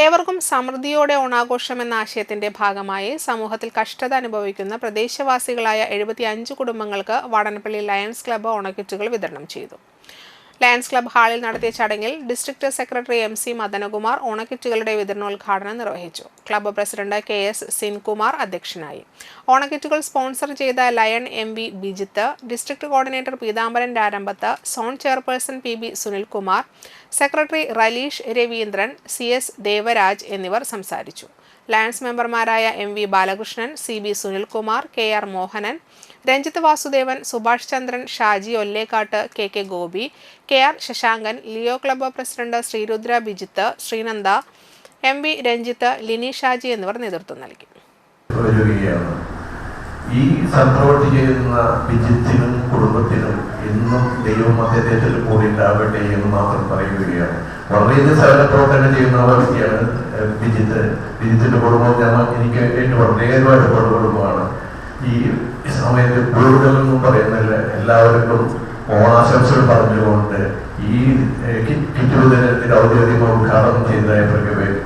ഏവർക്കും സമൃദ്ധിയോടെ ഓണാഘോഷം എന്ന ആശയത്തിന്റെ ഭാഗമായി സമൂഹത്തിൽ കഷ്ടത അനുഭവിക്കുന്ന പ്രദേശവാസികളായ എഴുപത്തി അഞ്ച് കുടുംബങ്ങൾക്ക് വാടനപ്പള്ളി ലയൺസ് ക്ലബ്ബ് ഓണക്കിറ്റുകൾ വിതരണം ചെയ്തു. ലയൺസ് ക്ലബ് ഹാളിൽ നടത്തിയ ചടങ്ങിൽ district secretary M C Madanakumar ഓണക്കിറ്റുകളുടെ വിതരണോദ്ഘാടനം നിർവഹിച്ചു. Club president K S Sinkumar അധ്യക്ഷനായി. ഓണക്കിറ്റുകൾ സ്പോൺസർ ചെയ്ത lion M V Bijith district coordinator Peethambaran Rarambath zone chairperson P B Sunilkumar secretary Raleesh Raveendran C S Devaraj എന്നിവർ സംസാരിച്ചു. ലയൺസ് മെമ്പർമാരായ M V Balakrishnan C B Sunilkumar K R Mohanan Ranjith Vasudevan Subhash Chandran Shaji Ollekkatt K K Gopi K R Sasankan Leo club president Sreerudra Bijith Sreenanda M V Ranjith Lini Shaji എന്നിവർ നേതൃത്വം നൽകി. ഈ സത്പ്രവർത്തി ചെയ്യുന്ന വിജിത്തിനും കുടുംബത്തിനും എന്നും ദൈവം അദ്ദേഹത്തിൽ കൂടി ഉണ്ടാവട്ടെ എന്ന് മാത്രം പറയുകയാണ്. വളരെയധികം സേവന പ്രവർത്തനം ചെയ്യുന്ന വ്യക്തിയാണ് വിജിത്ത്. വിജിത്തിന്റെ കുടുംബം ഞാൻ എനിക്ക് ഏറ്റവും വളരെയേറെ കുടുംബമാണ്. ഈ സമയത്ത് കൂടുതലൊന്നും പറയുന്നില്ല. എല്ലാവർക്കും ഓണാശംസകൾ പറഞ്ഞുകൊണ്ട് ഈ കിറ്റുദിനത്തിന്റെ ഔദ്യോഗിക ഉദ്ഘാടനം ചെയ്തതായ